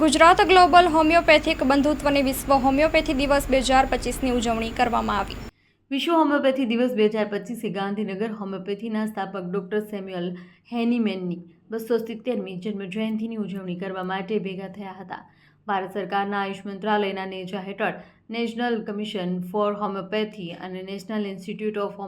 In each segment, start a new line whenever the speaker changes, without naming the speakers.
Gujarat global homeopathic બંધુત્વની વિશ્વ homeopathy દિવસ બે હજાર પચીસની ઉજવણી કરવામાં આવી.
વિશ્વ હોમિયોપેથી દિવસ બે હજાર પચીસે ગાંધીનગર હોમિયોપેથીના સ્થાપક ડૉક્ટર સેમ્યુઅલ હેનીમેનની બસો સિત્તેરમી જન્મ જયંતિની ઉજવણી કરવા માટે ભેગા થયા હતા. ભારત સરકારના આયુષ મંત્રાલયના નેજા હેઠળ નેશનલ કમિશન ફોર હોમિયોપેથી અને નેશનલ ઇન્સ્ટિટ્યૂટ ઓફ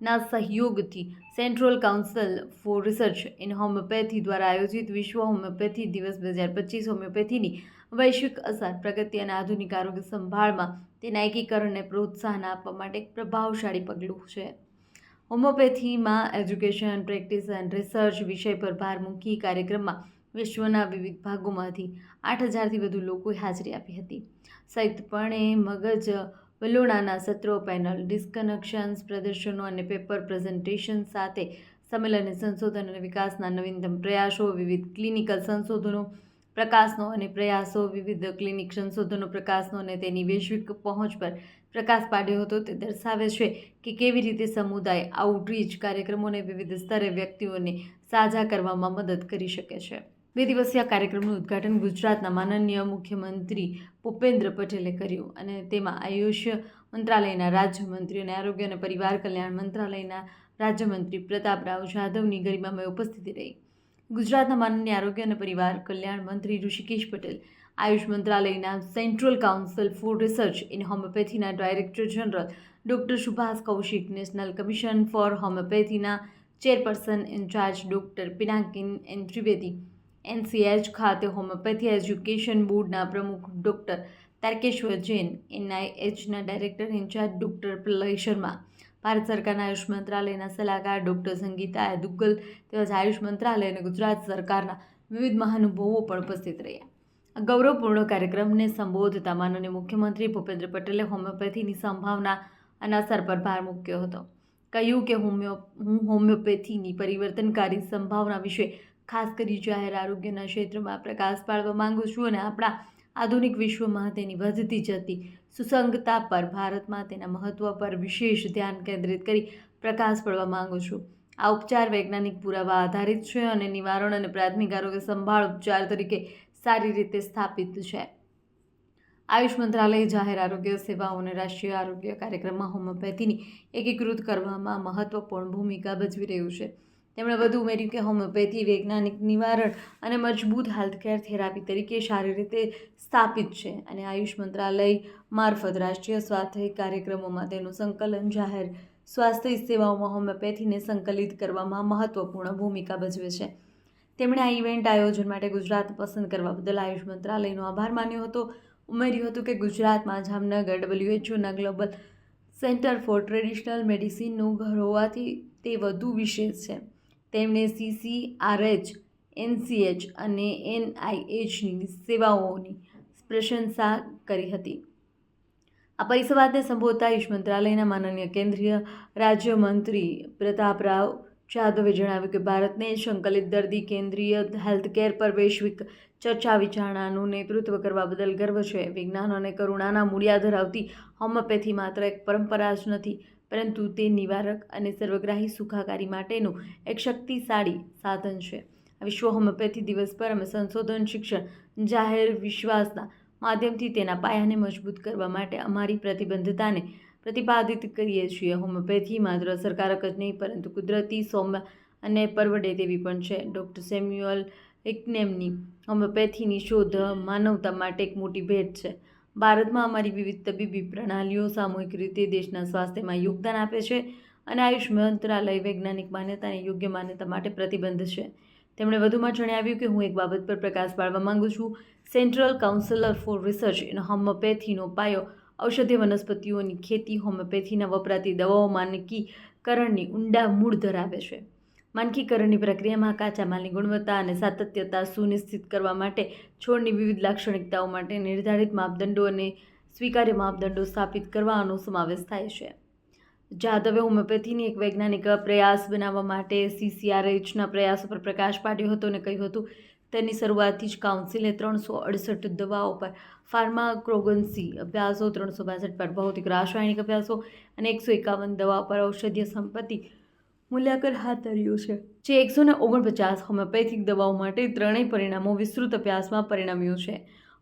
હોમિયોપેથીના સહયોગથી central council for research in homeopathy દ્વારા આયોજિત વિશ્વ હોમિયોપેથી દિવસ બે હજાર પચીસ હોમિયોપેથીની વૈશ્વિક અસર, પ્રગતિ અને આધુનિક આરોગ્ય સંભાળમાં તેના એકીકરણને પ્રોત્સાહન આપવા માટે એક પ્રભાવશાળી પગલું છે. હોમિયોપેથીમાં એજ્યુકેશન, પ્રેક્ટિસ એન્ડ રિસર્ચ વિષય પર ભાર મૂકી કાર્યક્રમમાં વિશ્વના વિવિધ ભાગોમાંથી આઠ હજારથી વધુ લોકોએ હાજરી આપી હતી. સંયુક્તપણે મગજ વલોણાના સત્રો પેનલ ડિસ્કનેક્શન્સ પ્રદર્શનો અને પેપર પ્રેઝન્ટેશન સાથે સંમેલને સંશોધન અને વિકાસના નવીનતમ પ્રયાસો, વિવિધ ક્લિનિકલ સંશોધનો પ્રકાશનો અને પ્રયાસો, વિવિધ ક્લિનિક સંશોધનો પ્રકાશનો અને તેની વૈશ્વિક પહોંચ પર પ્રકાશ પાડ્યો હતો. તે દર્શાવે છે કે કેવી રીતે સમુદાય આઉટરીચ કાર્યક્રમોને વિવિધ સ્તરે વ્યક્તિઓને સાજા કરવામાં મદદ કરી શકે છે. બે દિવસીય કાર્યક્રમનું ઉદ્ઘાટન ગુજરાતના માનનીય મુખ્યમંત્રી ભૂપેન્દ્ર પટેલે કર્યું અને તેમાં આયુષ મંત્રાલયના રાજ્યમંત્રી અને આરોગ્ય અને પરિવાર કલ્યાણ મંત્રાલયના રાજ્યમંત્રી પ્રતાપરાવ જાધવની ગરિમામય ઉપસ્થિતિ રહી. ગુજરાતના માનનીય આરોગ્ય અને પરિવાર કલ્યાણ મંત્રી ઋષિકેશ પટેલ, આયુષ મંત્રાલયના Central Council for Research in હોમિયોપેથીના director general doctor Subhash Kaushik, National Commission for હોમિયોપેથીના chairperson in charge doctor Pinakin N Trivedi NCH ખાતે હોમિયોપેથી એજ્યુકેશન બોર્ડના પ્રમુખ doctor Tarkeshwar Jain, એનઆઈએચના director in charge doctor Pralay Sharma, Bharat સરકારના આયુષ મંત્રાલયના સલાહકાર doctor Sangeeta Duggal તેમજ આયુષ મંત્રાલય અને ગુજરાત સરકારના વિવિધ મહાનુભાવો પણ ઉપસ્થિત રહ્યા. આ ગૌરવપૂર્ણ કાર્યક્રમને સંબોધતા માનનીય મુખ્યમંત્રી ભૂપેન્દ્ર પટેલે હોમિયોપેથીની સંભાવના અને અસર પર ભાર મૂક્યો હતો. કહ્યું કે હોમિયો, હું હોમિયોપેથીની પરિવર્તનકારી સંભાવના વિશે ખાસ કરી જાહેર આરોગ્યના ક્ષેત્રમાં પ્રકાશ પાડવા માંગુ છું અને આપણા આધુનિક વિશ્વમાં તેની વધતી જતી સુસંગતા પર, ભારતમાં તેના મહત્ત્વ પર વિશેષ ધ્યાન કેન્દ્રિત કરી પ્રકાશ પાડવા માંગુ છું. આ ઉપચાર વૈજ્ઞાનિક પુરાવા આધારિત છે અને નિવારણ અને પ્રાથમિક આરોગ્ય સંભાળ ઉપચાર તરીકે સારી રીતે સ્થાપિત છે. આયુષ મંત્રાલય જાહેર આરોગ્ય સેવાઓ અને રાષ્ટ્રીય આરોગ્ય કાર્યક્રમમાં હોમિયોપેથીની એકીકૃત કરવામાં મહત્વપૂર્ણ ભૂમિકા ભજવી રહ્યું છે. તેમણે વધુ ઉમેર્યું કે હોમિયોપેથી વૈજ્ઞાનિક નિવારણ અને મજબૂત હેલ્થકેર થેરાપી તરીકે સારી રીતે સ્થાપિત છે અને આયુષ મંત્રાલય મારફત રાષ્ટ્રીય સ્વાસ્થ્ય કાર્યક્રમોમાં તેનું સંકલન જાહેર સ્વાસ્થ્ય સેવાઓમાં હોમિયોપેથીને સંકલિત કરવામાં મહત્વપૂર્ણ ભૂમિકા ભજવે છે. તેમણે આ ઇવેન્ટ આયોજન માટે ગુજરાત પસંદ કરવા બદલ આયુષ મંત્રાલયનો આભાર માન્યો હતો. ઉમેર્યું હતું કે ગુજરાતમાં જામનગર ડબલ્યુએચઓના ગ્લોબલ સેન્ટર ફોર ટ્રેડિશનલ મેડિસિનનું ઘર હોવાથી તે વધુ વિશેષ છે. તેમણે સીસીઆરએચ એનસીએચ અને એનઆઈએચની સેવાઓની પ્રશંસા કરી હતી. આ પરિસંવાદને સંબોધતા આયુષ મંત્રાલયના માનનીય કેન્દ્રીય રાજ્યમંત્રી પ્રતાપરાવ જાદવે જણાવ્યું કે ભારતને સંકલિત દર્દી કેન્દ્રીય હેલ્થકેર પર વૈશ્વિક ચર્ચા વિચારણાનું નેતૃત્વ કરવા બદલ ગર્વ છે. વિજ્ઞાન અને કરુણાના મૂળિયા ધરાવતી હોમિયોપેથી માત્ર એક પરંપરા જ નથી પરંતુ તે નિવારક અને સર્વગ્રાહી સુખાકારી માટેનું એક શક્તિશાળી સાધન છે. વિશ્વ હોમિયોપેથી દિવસ પર અમે સંશોધન, શિક્ષણ, જાહેર વિશ્વાસના માધ્યમથી તેના પાયાને મજબૂત કરવા માટે અમારી પ્રતિબદ્ધતાને પ્રતિપાદિત કરીએ છીએ. હોમિયોપેથી માત્ર અસરકારક જ નહીં, પરંતુ કુદરતી, સૌમ્ય અને પરવડે તેવી પણ છે. ડૉક્ટર સેમ્યુઅલ એકનેમની હોમિયોપેથીની શોધ માનવતા માટે એક મોટી ભેટ છે. ભારતમાં અમારી વિવિધ તબીબી પ્રણાલીઓ સામૂહિક રીતે દેશના સ્વાસ્થ્યમાં યોગદાન આપે છે અને આયુષ મંત્રાલય વૈજ્ઞાનિક માન્યતા યોગ્ય માન્યતા માટે પ્રતિબંધ છે. તેમણે વધુમાં જણાવ્યું કે હું એક બાબત પર પ્રકાશ પાડવા માંગુ છું. Central councillor for research in હોમિયોપેથીનો પાયો ઔષધીય વનસ્પતિઓની ખેતી, હોમિયોપેથીના વપરાતી દવાઓ માનકીકરણની ઊંડા મૂળ ધરાવે છે. માનકીકરણની પ્રક્રિયામાં કાચા માલની ગુણવત્તા અને સાતત્યતા સુનિશ્ચિત કરવા માટે છોડની વિવિધ લાક્ષણિકતાઓ માટે નિર્ધારિત માપદંડો અને સ્વીકાર્ય માપદંડો સ્થાપિત કરવાનો સમાવેશ થાય છે. જાદવે હોમિયોપેથીની એક વૈજ્ઞાનિક પ્રયાસ બનાવવા માટે સીસીઆરએચના પ્રયાસો પર પ્રકાશ પાડ્યો હતો અને કહ્યું હતું, તેની શરૂઆતથી જ કાઉન્સિલે ત્રણસો અડસઠ દવાઓ પર ફાર્માક્રોગન્સી અભ્યાસો, ત્રણસો બાસઠ પર ભૌતિક રાસાયણિક અભ્યાસો અને એકસો એકાવન દવાઓ પર ઔષધીય સંપત્તિ મૂલ્યાંકન હાથ ધર્યું છે. જે એકસો ને ઓગણપચાસ હોમિયોપેથિક દવાઓ માટે ત્રણેય પરિણામો વિસ્તૃત અભ્યાસમાં પરિણમ્યું છે.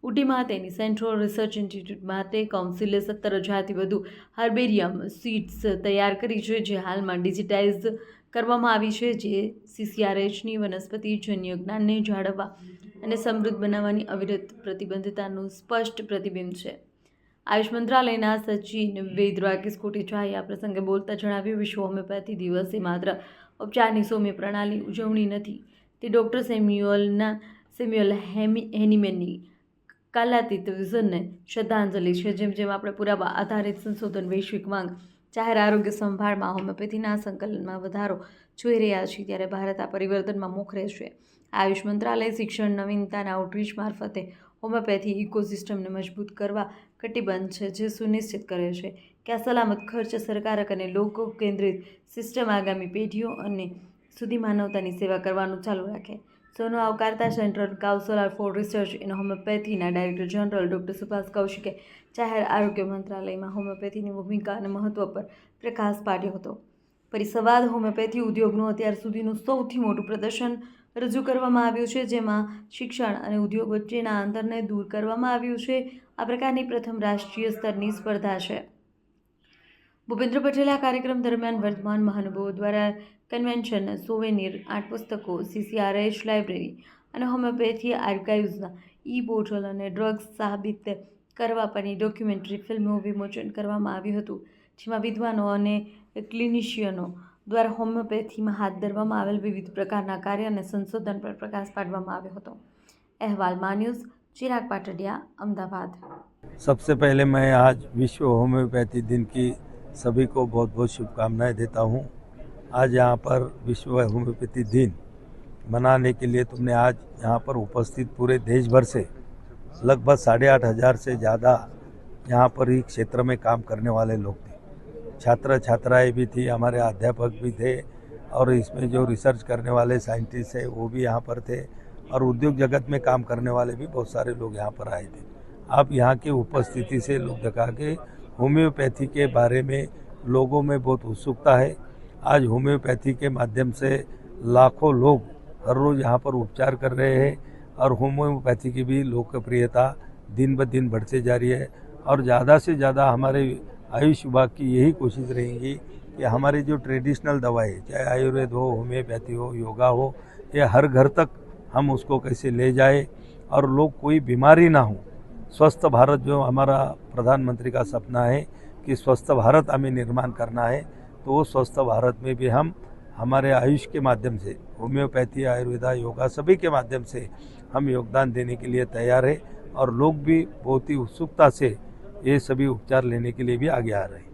ઉટીમાં તેની સેન્ટ્રલ રિસર્ચ ઇન્સ્ટિટ્યૂટ માટે કાઉન્સિલે સત્તર હજારથી વધુ હાર્બેરિયમ સીડ્સ તૈયાર કરી છે, જે હાલમાં ડિજિટાઇઝ કરવામાં આવી છે, જે સીસીઆરએચની વનસ્પતિજન્ય જ્ઞાનને જાળવવા અને સમૃદ્ધ બનાવવાની અવિરત પ્રતિબદ્ધતાનું સ્પષ્ટ પ્રતિબિંબ છે. આયુષ મંત્રાલયના સચિન વેદ રાકેશ કોટેચાએ આ પ્રસંગે બોલતા જણાવ્યું વિશ્વ હોમિયોપેથી દિવસ એ માત્ર ઉપચારની સૌમ્ય પ્રણાલી ઉજવણી નથી. તે ડૉક્ટર સેમ્યુઅલના સેમ્યુઅલ હેમી હેનીમેનની કાલાતીત વિઝનને શ્રદ્ધાંજલિ છે. જેમ જેમ આપણે પુરાવા આધારિત સંશોધન વૈશ્વિક માંગ જાહેર આરોગ્ય સંભાળમાં હોમિયોપેથીના સંકલનમાં વધારો જોઈ રહ્યા છીએ ત્યારે ભારત આ પરિવર્તનમાં મોખરે છે આયુષ મંત્રાલય શિક્ષણ નવીનતાના આઉટરીચ મારફતે હોમિયોપેથી ઇકોસિસ્ટમને મજબૂત કરવા કટિબદ્ધ છે, જે સુનિશ્ચિત કરે છે કે આ સલામત ખર્ચ સરકારક અને લોકો કેન્દ્રિત સિસ્ટમ આગામી પેઢીઓ અને સુધી માનવતાની સેવા કરવાનું ચાલુ રાખે. સોનો આવકારતા central council for research in હોમિયોપેથીના director general doctor Subhash કૌશિકે જાહેર આરોગ્ય મંત્રાલયમાં હોમિયોપેથીની ભૂમિકા અને મહત્વ પર પ્રકાશ પાડ્યો હતો. પરિસંવાદ, હોમિયોપેથી ઉદ્યોગનું અત્યાર સુધીનું સૌથી મોટું પ્રદર્શન રજૂ કરવામાં આવ્યું છે, જેમાં શિક્ષણ અને ઉદ્યોગ વચ્ચેના અંતરને દૂર કરવામાં આવ્યું છે. આ પ્રકારની પ્રથમ રાષ્ટ્રીય સ્તરની સ્પર્ધા છે. ભૂપેન્દ્ર પટેલ આ કાર્યક્રમ દરમિયાન વર્તમાન મહાનુભાવો દ્વારા કન્વેન્શન, સોવેનિર, આર્ટ પુસ્તકો, સીસીઆરએચ લાઇબ્રેરી અને હોમિયોપેથી આર્કાઇવ્સના ઈ પોર્ટલ અને ડ્રગ્સ સાબિત કરવા પરની ડોક્યુમેન્ટરી ફિલ્મનું વિમોચન કરવામાં આવ્યું હતું, જેમાં વિદ્વાનો અને ક્લિનિશિયનો દ્વારા હોમિયોપેથીમાં હાથ ધરવામાં આવેલ વિવિધ પ્રકારના કાર્ય અને સંશોધન પર પ્રકાશ પાડવામાં આવ્યો હતો અહેવાલ મા ન્યૂઝ ચિરાગ પાટડિયા અમદાવાદ
सबसे पहले मैं आज विश्व होम्योपैथी दिन की सभी को बहुत बहुत शुभकामनाएं देता हूं आज यहाँ पर विश्व होम्योपैथी दिन मनाने के लिए तुमने आज यहाँ पर उपस्थित पूरे देश भर से लगभग साढ़े आठ हज़ार से ज़्यादा यहाँ पर ही क्षेत्र में काम करने वाले लोग थे छात्र छात्राएँ भी थी, हमारे अध्यापक भी थे और इसमें जो रिसर्च करने वाले साइंटिस्ट हैं, वो भी यहाँ पर थे और उद्योग जगत में काम करने वाले भी बहुत सारे लोग यहाँ पर आए थे। आप यहाँ की उपस्थिति से लोग दिखा के होम्योपैथी के बारे में लोगों में बहुत उत्सुकता है। आज होम्योपैथी के माध्यम से लाखों लोग हर रोज़ यहाँ पर उपचार कर रहे हैं और होम्योपैथी की भी लोकप्रियता दिन ब दिन बढ़ते जा रही है और ज़्यादा से ज़्यादा हमारे आयुष विभाग की यही कोशिश रहेगी कि हमारी जो ट्रेडिशनल दवाएँ चाहे आयुर्वेद हो, होम्योपैथी हो, योगा हो, ये हर घर तक हम उसको कैसे ले जाए और लोग कोई बीमारी ना हो। स्वस्थ भारत जो हमारा प्रधानमंत्री का सपना है कि स्वस्थ भारत हमें निर्माण करना है तो वो स्वस्थ भारत में भी हम, हमारे आयुष के माध्यम से, होम्योपैथी, आयुर्वेदा, योगा सभी के माध्यम से हम योगदान देने के लिए तैयार है और लोग भी बहुत ही उत्सुकता से ये सभी उपचार लेने के लिए भी आगे आ रहे हैं